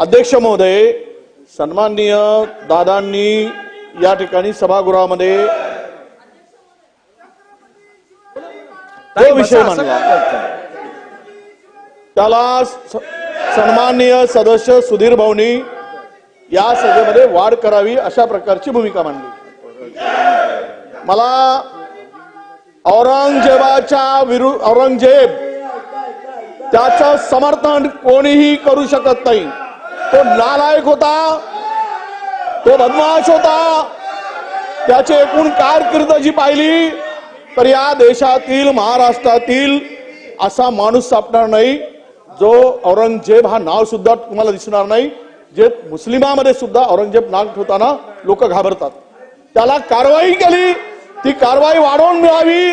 अध्यक्ष महोदय सन्माननीय दादांनी या ठिकाणी सभागृहामध्ये तो विषय मांडला. त्याला सन्माननीय सदस्य सुधीर भाऊनी या सभेमध्ये वाढ करावी अशा प्रकारची भूमिका मांडली. मला औरंगजेबाच्या विरुद्ध औरंगजेब त्याचं समर्थन कोणीही करू शकत नाही. तो नालायक होता तो बदमाश होता त्याची एकूण कारकीर्द जी पाहिली तर या देशातील महाराष्ट्रातील असा माणूस सापडणार नाही जो औरंगजेब हा नाव सुद्धा तुम्हाला दिसणार नाही जे मुस्लिमामध्ये सुद्धा औरंगजेब नाव ठेवताना लोक घाबरतात. त्याला कारवाई केली ती कारवाई वाढवून मिळावी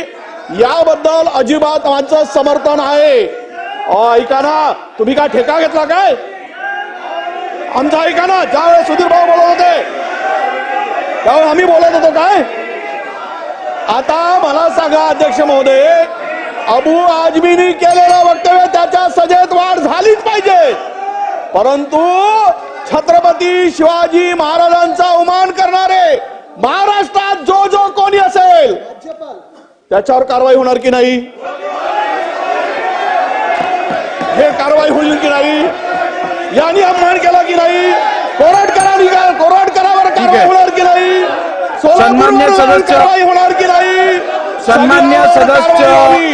याबद्दल अजिबात माझं समर्थन आहे. ऐका ना तुम्ही काय ठेका घेतला काय? आमचं ऐका ना ज्यावेळेस सुधीर भाऊ बोलत होते त्यावेळेस आम्ही बोलत होतो काय? आता मला सांगा अध्यक्ष महोदय अबू आजमीनी केलेलं वक्तव्य त्याच्या सजेत वाढ झालीच पाहिजे. परंतु छत्रपती शिवाजी महाराजांचा अवमान करणारे महाराष्ट्रात जो जो कोणी असेल त्याच्यावर कारवाई होणार की नाही? हे कारवाई होईल की नाही? यांनी अपमान केला की नाही? कोरटकरांनी का कोरटकरावर कारवाई. होणार की नाही? सन्मान्य सदस्य- होणार की नाही? सन्मान्य सदस्य- कारवाई